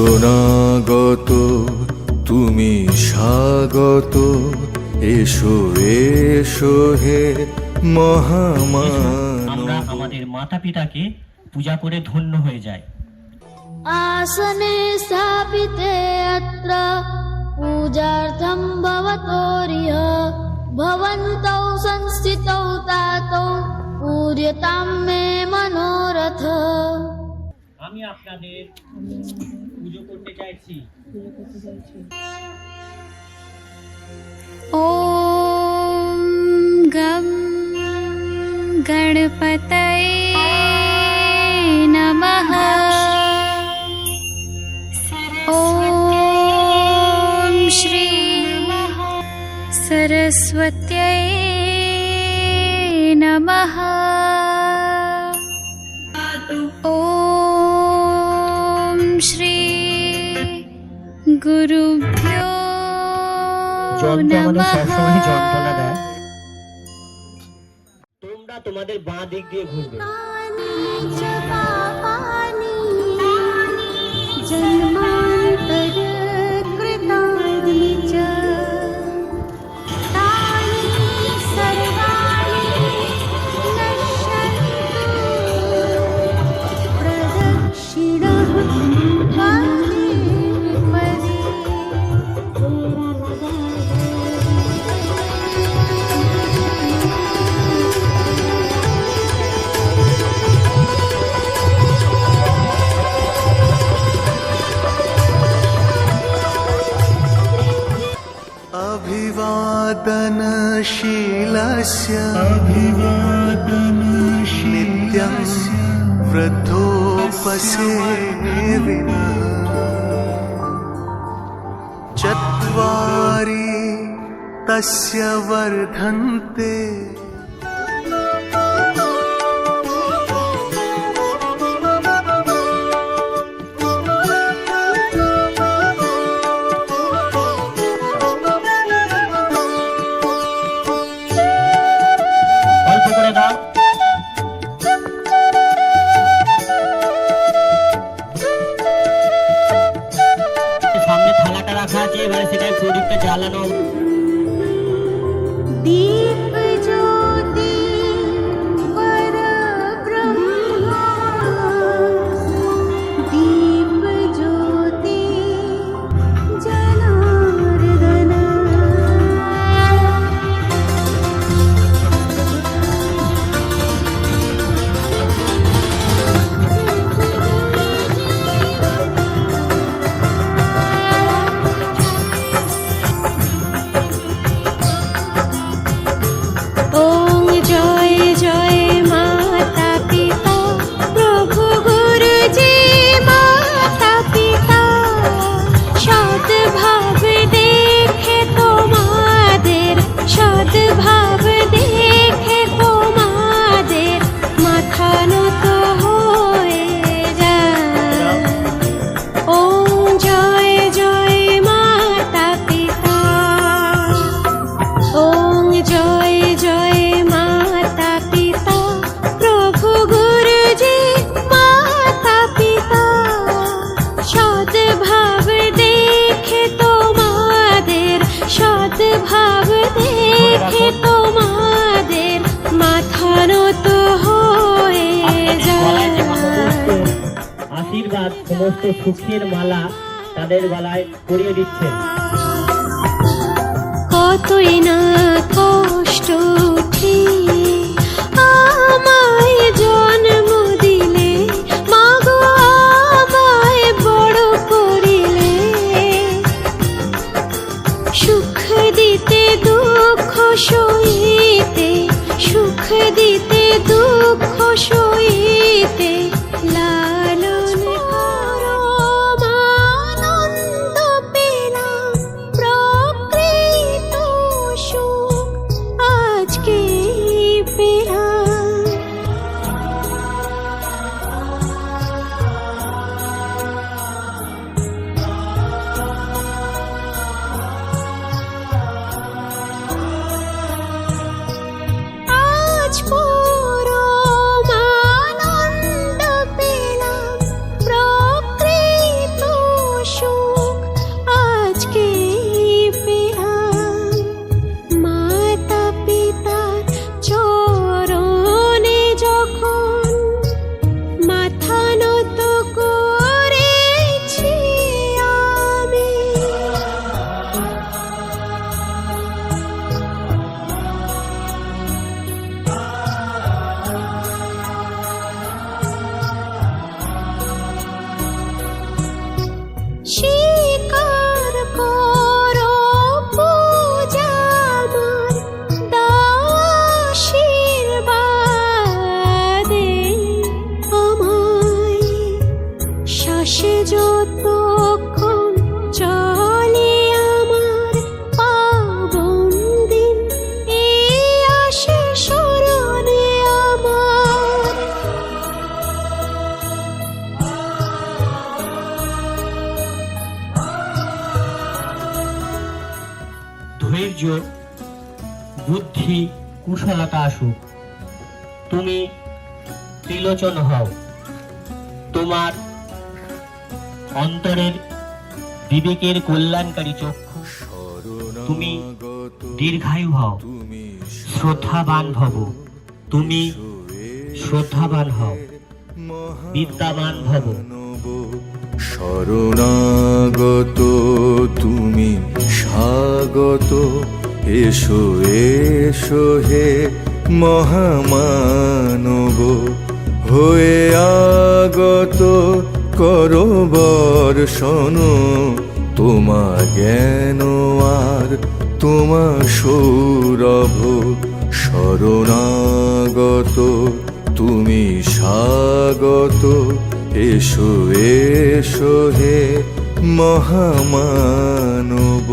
শরণাগত তুমি স্বাগত। এসো এসো হে মহামান আমরা আমাদের মাতা পিতাকে পূজা করে ধন্য হয়ে যায় আসনে স্থাপিতে অত্র পূজার্থম ভবতোরিহ ভবন্তৌ সংস্থিতৌ তাতৌ পূর্যতাম মে মনোরথ। আমি আপনাদের পুজো করতে চাইছি ॐ गं गणपतये नमः ॐ श्री सरस्वत्यै তোমরা তোমাদের বাঁ দিক দিয়ে ঘুরবে। জন্ম अभिवादनशीलस्य नित्यं वृद्धोपसेविनः चत्वारि तस्य वर्धन्ते। সেটাই প্রদীপটা জ্বালানো। সমস্ত সুখের মালা তাদের গলায় পরিয়ে দিচ্ছেন। কতই না কষ্ট আমায় বড় করিলে। দুঃখ সুখ দিতে দুঃখ সইতে আসে যতক্ষণ চলে আমার পাবন দিন এই আমার। ধৈর্য, বুদ্ধি, কুশলতা আসুক। তুমি ত্রিলোচন হও। তোমার অন্তরের বিবেকের কল্যাণকারী চক্ষু। তুমি দীর্ঘায়ু হও তুমি শ্রদ্ধাবান ভব তুমি শ্রদ্ধাবান হও, বিদ্যাবান ভব শরণাগত তুমি, স্বাগত, এসো এসো হে মহামানব, হয়ে আগত করো বর্ষণ তোমা জ্ঞান আর তোমা সৌরভ শরণাগত। তুমি স্বাগত এসো এসো হে মহামানব।